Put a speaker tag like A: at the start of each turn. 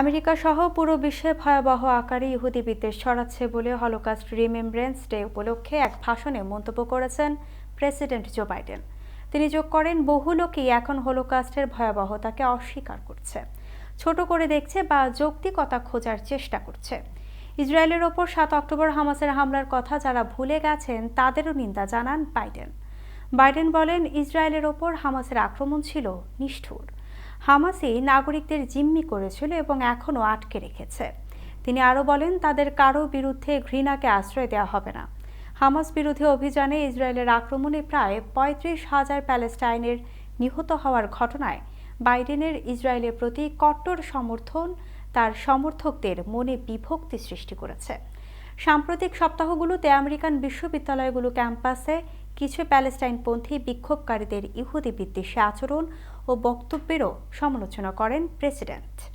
A: America সহ পুরো বিশ্বে ভয়াবহ আকারে ইহুদি বিদ্বেষ ছড়াচ্ছে বলে হলোকাস্ট রিমেমব্রেন্স ডে উপলক্ষে এক ভাষণে মন্তব্য করেছেন প্রেসিডেন্ট জো বাইডেন। তিনি যোগ করেন, বহু লোকই এখন হলোকাস্টের ভয়াবহতাকে অস্বীকার করছে। ছোট করে দেখছে বা যৌক্তিকতা খোঁজার চেষ্টা করছে। ইসরায়েলের ওপর সাত অক্টোবর হামাসের হামলার কথা যারা ভুলে গেছেন, তাদেরও নিন্দা জানান বাইডেন। বাইডেন বলেন, ইসরায়েলের ওপর হামাসের আক্রমণ ছিল নিষ্ঠুর। হামাসই নাগরিকদের জিম্মি করেছিল এবং এখনও আটকে রেখেছে। তিনি আরও বলেন, তাদের কারও বিরুদ্ধে ঘৃণাকে আশ্রয় দেওয়া হবে না। হামাস বিরোধী অভিযানে ইসরায়েলের আক্রমণে প্রায় পঁয়ত্রিশ হাজার প্যালেস্টাইনের নিহত হওয়ার ঘটনায় বাইডেনের ইসরায়েলের প্রতি কট্টর সমর্থন তার সমর্থকদের মনে বিভক্তি সৃষ্টি করেছে। সাম্প্রতিক সপ্তাহগুলোতে আমেরিকান বিশ্ববিদ্যালয়গুলো ক্যাম্পাসে কিছু প্যালেস্টাইনপন্থী বিক্ষোভকারীদের ইহুদি বিদ্বেষী আচরণ ও বক্তব্যেরও সমালোচনা করেন প্রেসিডেন্ট।